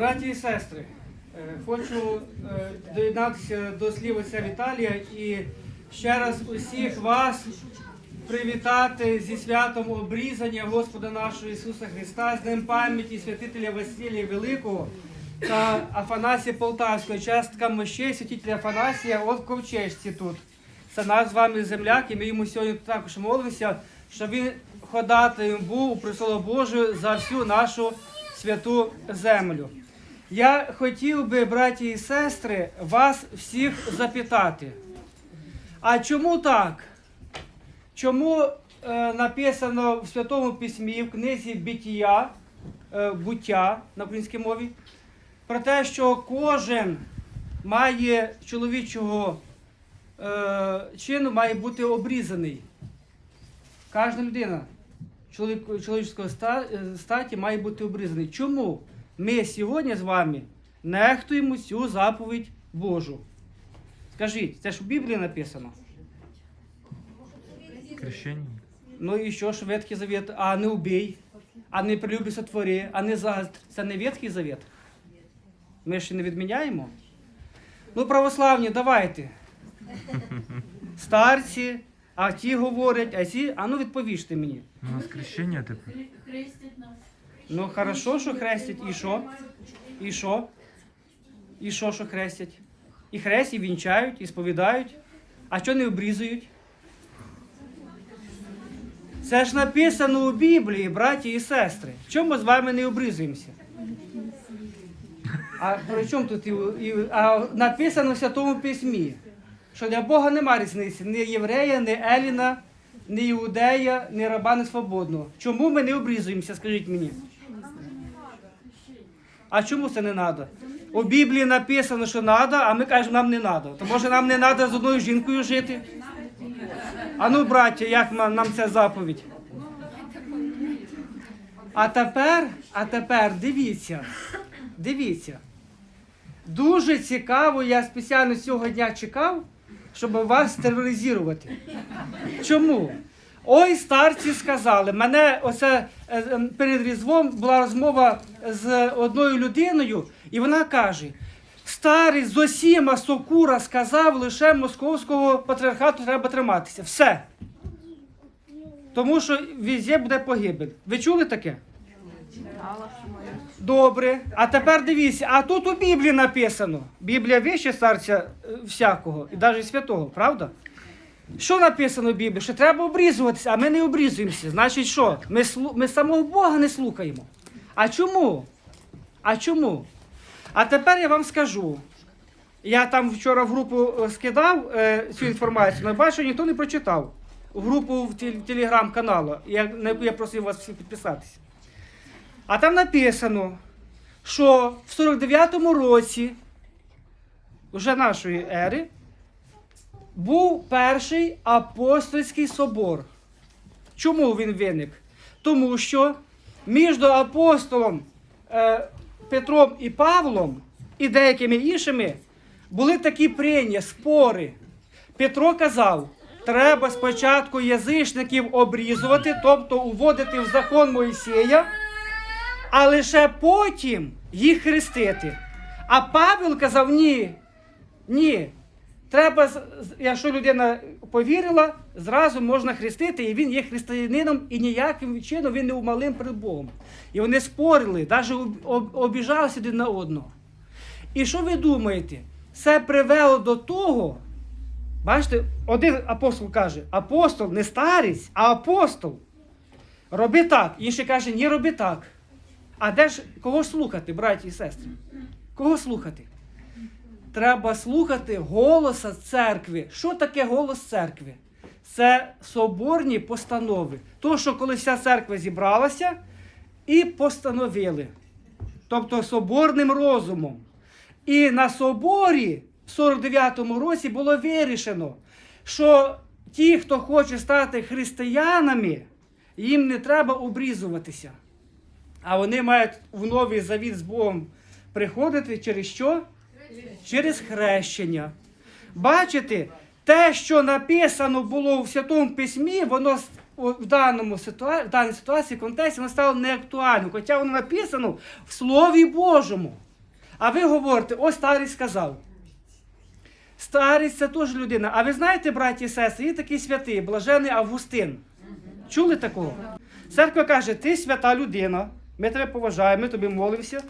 Браті і сестри, е, хочу е, доєднатися до слів отця Віталія і ще раз усіх вас привітати зі святом обрізання Господа нашого Ісуса Христа, з Днем пам'яті святителя Василія Великого та Афанасія Полтавського, частка мощей святителя Афанасія от ковчежці тут. Це наш з вами земляк, і ми йому сьогодні також молимося, щоб він ходатаєм був у престолу Божою за всю нашу святу землю. Я хотів би, браті і сестри, вас всіх запитати. А чому так? Чому е, написано в Святому Письмі, в книзі Біття, е, буття на українській мові, про те, що кожен має чоловічого е, чину має бути обрізаний. Кожна людина ста- е, статі має бути обрізаний. Чому ми сьогодні з вами нехтуємо цю заповідь Божу? Скажіть, це ж в Біблії написано. Крещення. Ну і що ж Ветхий Завет? А не убій, а не прилюбі сотвори, а не зазд. Це не Ветхий Завет. Ми ж не відміняємо. Ну, православні, давайте. Старці, а ті говорять, а ці, а ну відповіжте мені. У нас крещення тепер. Хрестять нас. Ну, хорошо, що хрестять, і що? І що? І що, що хрестять? І хресть, і вінчають, і сповідають. А що не обрізують? Це ж написано у Біблії, браті і сестри. Чому ми з вами не обрізуємося? А при чому тут і, і, а написано в Святому Письмі, що для Бога нема різниці ні єврея, ні Еліна, ні іудея, ні раба, ні свободного. Чому ми не обрізуємося, скажіть мені? А чому це не треба? У Біблії написано, що треба, а ми кажемо, нам не треба. То може нам не треба з одною жінкою жити? А ну, браття, як нам ця заповідь? А тепер, а тепер дивіться, дивіться. Дуже цікаво, я спеціально цього дня чекав, щоб вас тероризувати. Чому? Ой, старці сказали, мене оце е, е, перед Різдвом була розмова з одною людиною, і вона каже: старий Зосіма Сокура сказав, лише московського патріархату треба триматися. Все. Тому що везде буде погибель. Ви чули таке? Добре. А тепер дивіться, а тут у Біблії написано. Біблія вище старця е, всякого, і навіть святого, правда? Що написано в Біблії? Що треба обрізуватися, а ми не обрізуємося. Значить, що? Ми, слу- ми самого Бога не слухаємо. А чому? А чому? А тепер я вам скажу. Я там вчора в групу е, скидав е, цю інформацію, але бачу, ніхто не прочитав. В групу в телеграм-каналу, я, я просив вас всіх підписатися. А там написано, що в 49-му році, вже нашої ери, був перший апостольський собор. Чому він виник? Тому що між апостолом е, Петром і Павлом і деякими іншими були такі прення, спори. Петро казав, треба спочатку язичників обрізувати, тобто уводити в закон Моїсея, а лише потім їх хрестити. А Павел казав, ні, ні. Треба, якщо людина повірила, зразу можна хрестити, і він є християнином, і ніяким чином він не умалим перед Богом. І вони спорили, навіть об- об- обіжалися один на одного. І що ви думаєте? Це привело до того, бачите, один апостол каже, апостол не старець, а апостол. Роби так. Інший каже, ні, роби так. А де ж кого слухати, браті і сестри? Кого слухати? Треба слухати голоса церкви. Що таке голос церкви? Це соборні постанови. То, що коли вся церква зібралася і постановили. Тобто соборним розумом. І на соборі в 49-му році було вирішено, що ті, хто хоче стати християнами, їм не треба обрізуватися. А вони мають в новий завіт з Богом приходити через що? Через хрещення. Бачите, те, що написано було в Святому Письмі, воно в, даному ситуа... в даній ситуації, контексті, воно стало неактуальним. Хоча воно написано в Слові Божому. А ви говорите, ось старець сказав. Старець це теж людина. А ви знаєте, браті і сестри, є такий святий, блажений Августин. Чули такого? Церква каже, ти свята людина, ми тебе поважаємо, ми тобі молимося.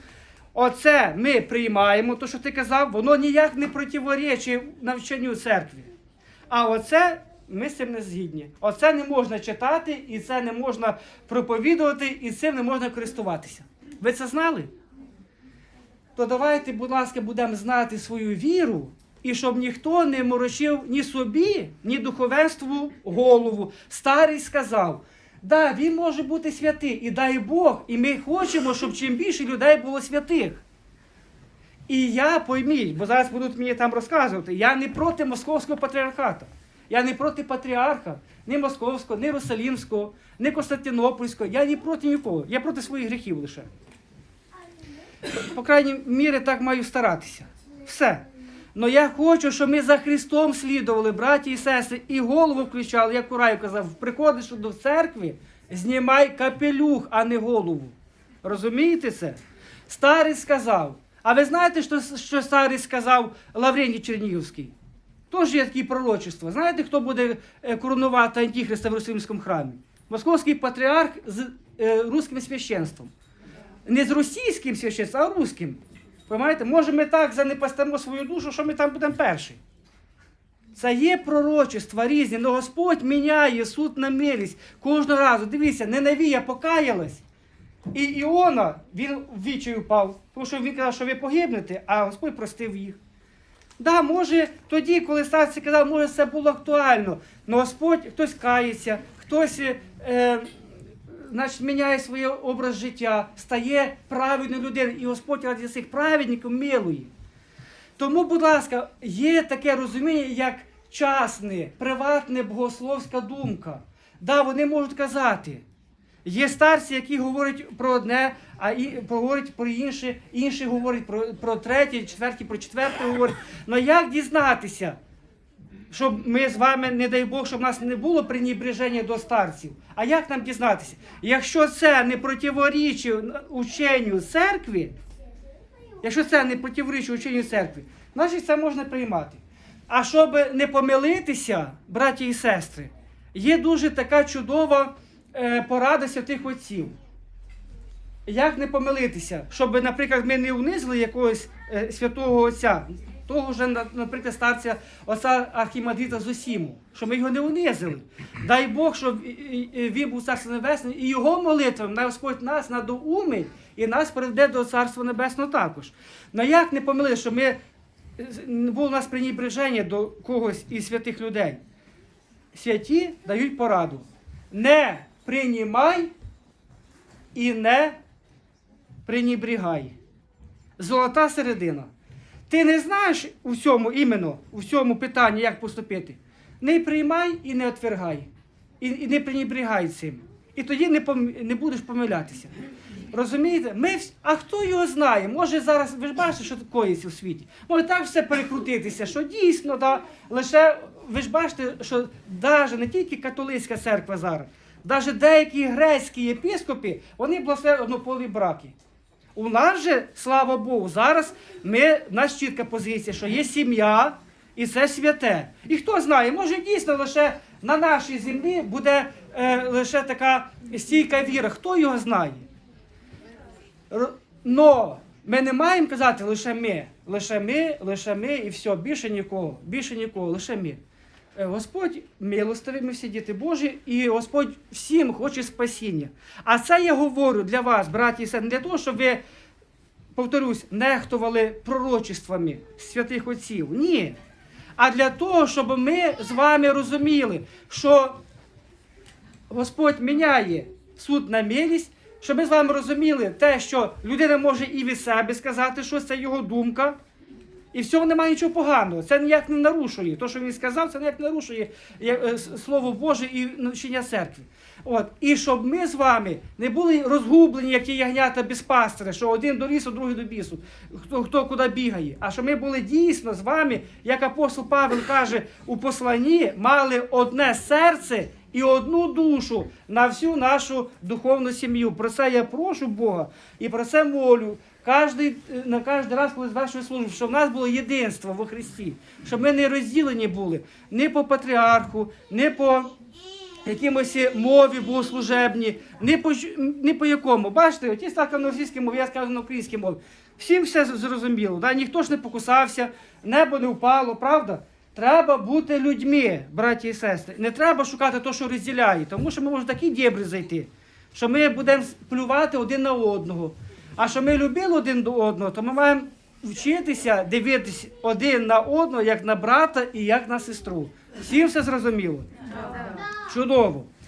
Оце ми приймаємо, то, що ти казав, воно ніяк не противоречить навчанню церкви. А оце ми з цим не згідні. Оце не можна читати, і це не можна проповідувати, і цим не можна користуватися. Ви це знали? То давайте, будь ласка, будемо знати свою віру, і щоб ніхто не морочив ні собі, ні духовенству голову. Старий сказав. Да, він може бути святий, і дай Бог, і ми хочемо, щоб чим більше людей було святих. І я пойміть, бо зараз будуть мені там розказувати, я не проти московського патріархату. Я не проти патріарха, ні московського, ні Єрусалімського, ні Константинопольського. Я не проти нікого. Я проти своїх гріхів лише. По крайній мірі, так маю старатися. Все. Но я хочу, щоб ми за Христом слідували, браті і сестри, і голову включали, як Курай казав, приходиш до церкви, знімай капелюх, а не голову. Розумієте це? Старець сказав. А ви знаєте, що, що старець сказав Лаврентій Чернігівський? Тож є такі пророчества. Знаєте, хто буде е, коронувати Антихриста в Єрусалимському храмі? Московський патріарх з е, руським священством. Не з російським священством, а руським. Понимаєте? Може, ми так занепастимо свою душу, що ми там будемо перші. Це є пророчества різні, але Господь міняє суд на милість кожного разу. Дивіться, Ненавія покаялась. І Іона, він в вічі впав, тому що він казав, що ви погибнете, а Господь простив їх. Да, може, тоді, коли старці казав, може, це було актуально. але Господь хтось кається, хтось е, значить, міняє свій образ життя, стає правильною людиною, і Господь раді цих праведників милує. Тому, будь ласка, є таке розуміння, як частне, приватне богословська думка. Да, вони можуть казати. Є старці, які говорять про одне, а і говорять про інше, інші говорять про, про третє, четверті, про четверте говорять. Але як дізнатися, щоб ми з вами, не дай Бог, щоб в нас не було пренебреження до старців? А як нам дізнатися? Якщо це не противорічить ученню церкви, якщо це не противорічить ученню церкви, значить це можна приймати. А щоб не помилитися, браті і сестри, є дуже така чудова е, порада святих отців. Як не помилитися, щоб, наприклад, ми не унизили якогось е, святого отця, того на- наприклад, старця отця Архімандрита Зосіму, щоб ми його не унизили. Дай Бог, щоб він був царство небесне, і його молитвами на Господь нас надоумить і нас приведе до Царства Небесного також. Ну як не помилитися, щоб ми було у нас пренебреження до когось із святих людей? Святі дають пораду. Не приймай і не пренебрігай. Золота середина. Ти не знаєш у цьому іменно, у питанні, як поступити. Не приймай і не отвергай. І, і не пренебрігай цим. І тоді не, пом- не будеш помилятися. Розумієте? Ми, вс- а хто його знає? Може зараз, ви ж бачите, що коїться у світі. Може так все перекрутитися, що дійсно, да, лише ви ж бачите, що навіть не тільки католицька церква зараз, навіть деякі грецькі єпископи, вони благословляють однополі браки. У нас же, слава Богу, зараз ми, у нас чітка позиція, що є сім'я і це святе. І хто знає, може дійсно лише на нашій землі буде е, лише така стійка віра. Хто його знає? Но ми не маємо казати лише ми, лише ми, лише ми і все, більше нікого, більше нікого, лише ми. Е, Господь милостивий, ми всі діти Божі, і Господь всім хоче спасіння. А це я говорю для вас, браті і сестри, для того, щоб ви, повторюсь, нехтували пророчествами святих отців. Ні. А для того, щоб ми з вами розуміли, що Господь міняє суд на милість, щоб ми з вами розуміли те, що людина може і від себе сказати, що це його думка. І в цьому немає нічого поганого. Це ніяк не нарушує. То, що він сказав, це ніяк не нарушує е, Слово Боже і навчання церкви. От. І щоб ми з вами не були розгублені, як ті ягнята без пастиря, що один до лісу, другий до бісу, хто, хто куди бігає. А щоб ми були дійсно з вами, як апостол Павел каже у посланні, мали одне серце і одну душу на всю нашу духовну сім'ю. Про це я прошу Бога і про це молю Кожний, е, на кожен раз, коли звершує службу, щоб в нас було єдинство во Христі, щоб ми не розділені були ні по патріарху, ні по якимось мові богослужебні, ні по, ні по якому. Бачите, ті стака на російській мові, я скажу на українській мові. Всім все зрозуміло, да? ніхто ж не покусався, небо не впало, правда? Треба бути людьми, браті і сестри. Не треба шукати те, що розділяє, тому що ми можемо такі дєбри зайти, що ми будемо плювати один на одного. А що ми любили один до одного, то ми маємо вчитися дивитися один на одного, як на брата і як на сестру. Всім все зрозуміло? Чудово.